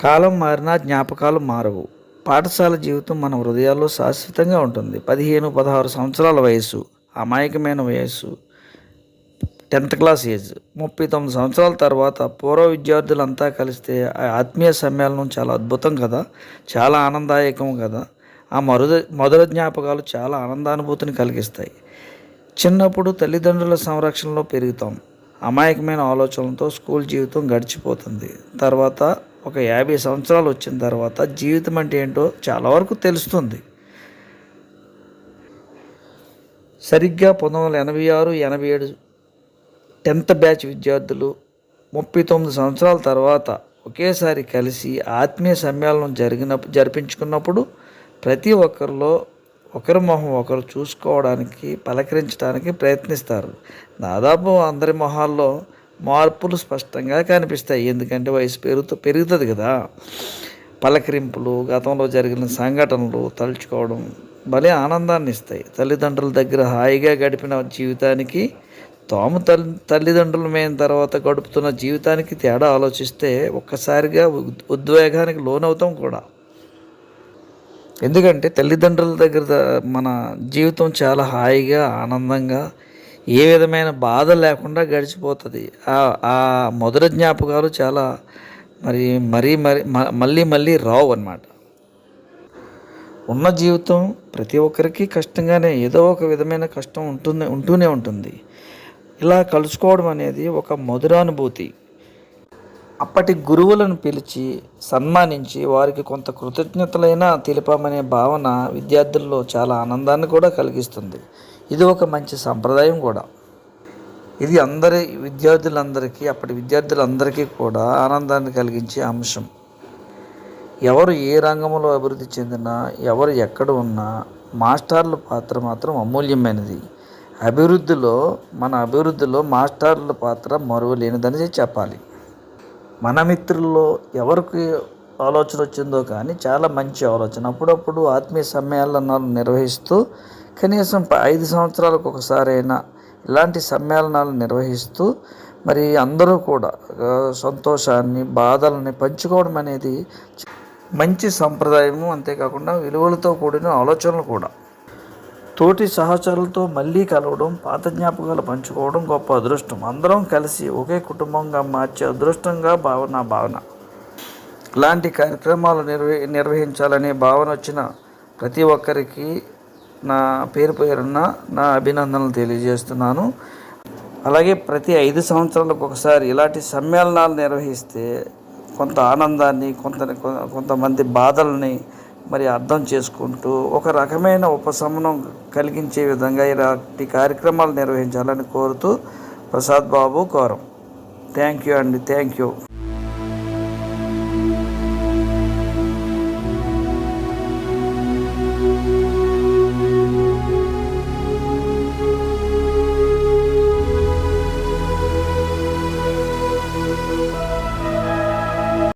కాలం మారినా జ్ఞాపకాలు మారవు. పాఠశాల జీవితం మన హృదయాల్లో శాశ్వతంగా ఉంటుంది. పదిహేను పదహారు సంవత్సరాల వయసు అమాయకమైన వయస్సు టెన్త్ క్లాస్ ఏజ్ ముప్పై తొమ్మిది సంవత్సరాల తర్వాత పూర్వ విద్యార్థులంతా కలిస్తే ఆ ఆత్మీయ సమ్మేళనం చాలా అద్భుతం కదా? చాలా ఆనందదాయకం కదా? ఆ మరుద మధుర జ్ఞాపకాలు చాలా ఆనందానుభూతిని కలిగిస్తాయి. చిన్నప్పుడు తల్లిదండ్రుల సంరక్షణలో పెరుగుతాం. అమాయకమైన ఆలోచనలతో స్కూల్ జీవితం గడిచిపోతుంది. తర్వాత ఒక యాభై సంవత్సరాలు వచ్చిన తర్వాత జీవితం అంటే ఏంటో చాలా వరకు తెలుస్తుంది. సరిగ్గా పంతొమ్మిది వందల ఎనభై ఆరు ఎనభై ఏడు టెన్త్ బ్యాచ్ విద్యార్థులు ముప్పై తొమ్మిది సంవత్సరాల తర్వాత ఒకేసారి కలిసి ఆత్మీయ సమ్మేళనం జరిగిన జరిపించుకున్నప్పుడు ప్రతి ఒక్కరిలో ఒకరి మొహం ఒకరు చూసుకోవడానికి పలకరించడానికి ప్రయత్నిస్తారు. దాదాపు అందరి మొహాల్లో మార్పులు స్పష్టంగా కనిపిస్తాయి. ఎందుకంటే వయసు పెరుగుతూ పెరుగుతుంది కదా. పలకరింపులు గతంలో జరిగిన సంఘటనలు తలుచుకోవడం భలే ఆనందాన్ని ఇస్తాయి. తల్లిదండ్రుల దగ్గర హాయిగా గడిపిన జీవితానికి తాము తల్లి తల్లిదండ్రులమైన తర్వాత గడుపుతున్న జీవితానికి తేడా ఆలోచిస్తే ఒక్కసారిగా ఉద్- ఉద్వేగానికి లోనవుతాం కూడా. ఎందుకంటే తల్లిదండ్రుల దగ్గర మన జీవితం చాలా హాయిగా ఆనందంగా ఏ విధమైన బాధ లేకుండా గడిచిపోతుంది. ఆ- ఆ మధుర జ్ఞాపకాలు చాలా మరి మరీ మరి మళ్ళీ మళ్ళీ రావు అన్నమాట. ఉన్న జీవితం ప్రతి ఒక్కరికి కష్టంగానే ఏదో ఒక విధమైన కష్టం ఉంటుంది ఉంటూనే ఉంటుంది. ఇలా కలుసుకోవడం అనేది ఒక మధురానుభూతి. అప్పటి గురువులను పిలిచి సన్మానించి వారికి కొంత కృతజ్ఞతలైనా తెలిపామనే భావన విద్యార్థుల్లో చాలా ఆనందాన్ని కూడా కలిగిస్తుంది. ఇది ఒక మంచి సంప్రదాయం కూడా. ఇది అందరి విద్యార్థులందరికీ అప్పటి విద్యార్థులందరికీ కూడా ఆనందాన్ని కలిగించే అంశం. ఎవరు ఏ రంగంలో అభివృద్ధి చెందినా ఎవరు ఎక్కడ ఉన్నా మాస్టర్ల పాత్ర మాత్రం అమూల్యమైనది. అభివృద్ధిలో మన అభివృద్ధిలో మాస్టర్ల పాత్ర మరువలేనిదని చెప్పాలి. మన మిత్రుల్లో ఎవరికి ఆలోచన వచ్చిందో కానీ చాలా మంచి ఆలోచన. అప్పుడప్పుడు ఆత్మీయ సమ్మేళనాలు నిర్వహిస్తూ కనీసం ఐదు సంవత్సరాలకు ఒకసారైనా ఇలాంటి సమ్మేళనాలు నిర్వహిస్తూ మరి అందరూ కూడా సంతోషాన్ని బాధలని పంచుకోవడం అనేది మంచి సంప్రదాయము. అంతేకాకుండా విలువలతో కూడిన ఆలోచనలు కూడా. తోటి సహచరులతో మళ్ళీ కలవడం పాత జ్ఞాపకాలు పంచుకోవడం గొప్ప అదృష్టం. అందరం కలిసి ఒకే కుటుంబంగా మార్చే అదృష్టంగా భావన భావన. ఇలాంటి కార్యక్రమాలు నిర్వ నిర్వహించాలనే భావన వచ్చిన ప్రతి ఒక్కరికి నా పేరు పేరున్న నా అభినందనలు తెలియజేస్తున్నాను. అలాగే ప్రతి ఐదు సంవత్సరాలకు ఒకసారి ఇలాంటి సమ్మేళనాలు నిర్వహిస్తే కొంత ఆనందాన్ని కొంత కొంతమంది బాధల్ని మరి అర్థం చేసుకుంటూ ఒక రకమైన ఉపశమనం కలిగించే విధంగా ఇలాంటి కార్యక్రమాలు నిర్వహించాలని కోరుతూ Prasad Babu quorum. Thank you అండి థ్యాంక్ యూ